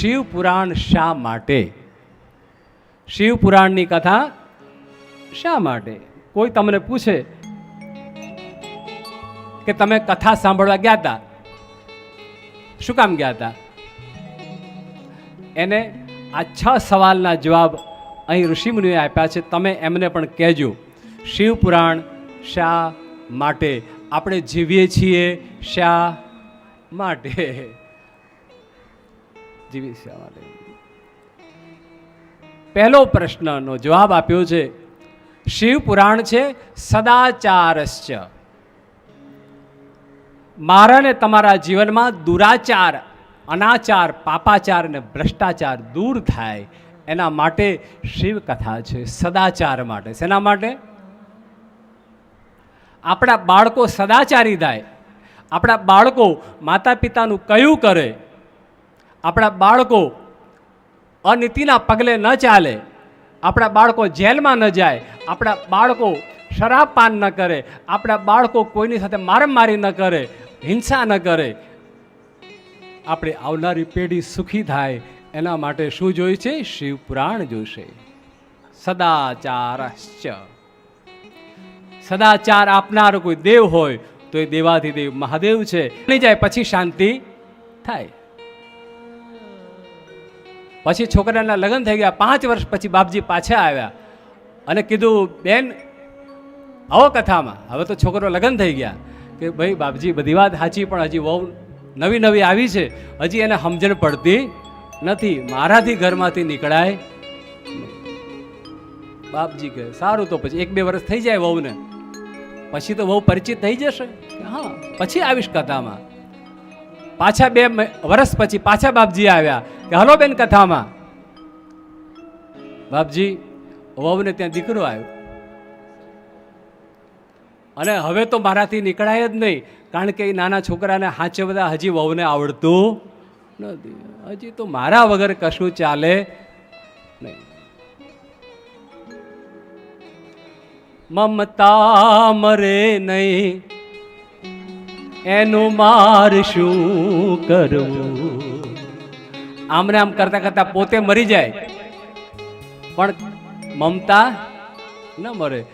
શિવ પુરાણ શા માટે? શિવપુરાણની કથા શા માટે? કોઈ તમને પૂછે કે તમે કથા સાંભળવા ગયા હતા શું કામ ગયા હતા એને આ છ સવાલના જવાબ અહીં ઋષિમુનિએ આપ્યા છે. તમે એમને પણ કહેજો શિવ પુરાણ શા માટે? આપણે જીવીએ છીએ શા માટે? જીવીએ શા માટે. પહેલો પ્રશ્નનો જવાબ આપ્યો છે, શિવ પુરાણ છે? સદાચારશ્ચ. મારા ને તમારા જીવનમાં દુરાચાર, અનાચાર, પાપાચાર અને ભ્રષ્ટાચાર દૂર થાય. એના માટે શિવ કથા છે, સદાચાર માટે. શેના માટે? આપણા બાળકો સદાચારી થાય. આપણા બાળકો માતા પિતાનું કયું કરે? આપણા બાળકો અનીતિના પગલે ન ચાલે, આપણા બાળકો જેલમાં ન જાય, આપણા બાળકો શરાબ પાન ન કરે, આપણા બાળકો કોઈની સાથે મારમારી ન કરે, હિંસા ન કરે. આપણે આવનારી પેઢી સુખી થાય, એના માટે શું જોઈએ છે? શિવપુરાણ જોશે. સદાચારશ્ચ. સદાચાર આપનાર કોઈ દેવ હોય, તો એ દેવાધિદેવ મહાદેવ છે. જાય પછી શાંતિ થાય. પછી છોકરાના લગ્ન થઈ ગયા. પાંચ વર્ષ પછી બાપજી પાછા આવ્યા અને કીધું, બેન, આવો કથામાં. હવે તો છોકરો લગ્ન થઈ ગયા કે, ભાઈ, બાપજી, બધી વાત સાચી, પણ હજી બહુ નવી નવી આવી છે. હજી એને સમજણ પડતી નથી. મારાથી ઘરમાંથી નીકળાય. બાપજી કહે, સારું તો પછી, એક બે વર્ષ થઈ જાય વહુને. પછી તો બહુ પરિચિત થઈ જશે. હા, પછી આવીશ કથામાં. પાછા બે વર્ષ પછી પાછા બાપજી આવ્યા કે, હલો બેન કથામાં. બાપજી, વહુને ત્યાં દીકરો આવ્યો. અને હવે તો મારાથી નીકળાય જ નહીં, કારણ કે એ નાના છોકરાને હાચવતા હજી વહુને આવડતું નથી. હજી તો મારા વગર કશું ચાલે નહીં. મમતા મરે નહીં. એનું માર શું કરવું આમને આમ કરતા કરતા પોતે મરી જાય. પણ મમતા ન મરે.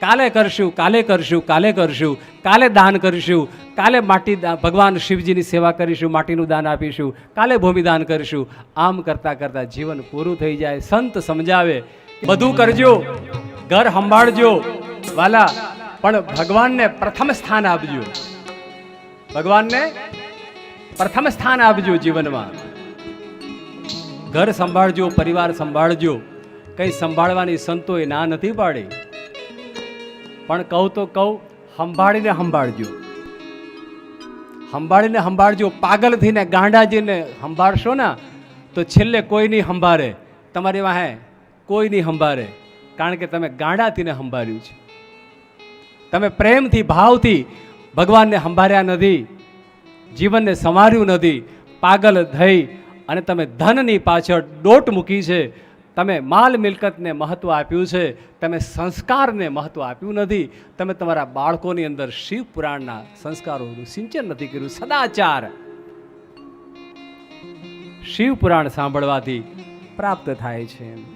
કાલે કરશું કાલે કરશું કાલે કરશું, કાલે દાન કરીશું, કાલે માટી ભગવાન શિવજીની સેવા કરીશું, માટીનું દાન આપીશું, કાલે ભૂમિદાન કરીશું. આમ કરતા કરતા જીવન પૂરું થઈ જાય. સંત સમજાવે. બધું કરજો. ઘર સંભાળજો. વાલા, પણ ભગવાનને પ્રથમ સ્થાન આપજો. ભગવાનને પ્રથમ સ્થાન આપજો જીવનમાં. ઘર સંભાળજો, પરિવાર સંભાળજો. કંઈ સંભાળવાની સંતોએ ના નથી પાડી. પણ કહું તો કહું, સંભાળીને સંભાળજો. સંભાળીને સંભાળજો પાગલ થઈને ગાંડાજીને સંભાળશો ને, તો છેલ્લે કોઈ નહીં સંભાળે. તમારી વાહે કોઈ નહીં સંભાળે. કારણ કે તમે ગાંડાથીને સંભાળ્યું છે. તમે પ્રેમથી, ભાવથી ભગવાનને સંભાળ્યા નથી, જીવનને સંવાર્યું નથી, પાગલ થઈ અને તમે ધનની પાછળ દોટ મૂકી છે. તમે માલ મિલકતને મહત્ત્વ આપ્યું છે, તમે સંસ્કારને મહત્ત્વ આપ્યું નથી. તમે તમારા બાળકોની અંદર શિવ પુરાણના સંસ્કારોનું સિંચન નથી કર્યું. સદાચાર. શિવ પુરાણ સાંભળવાથી પ્રાપ્ત થાય છે.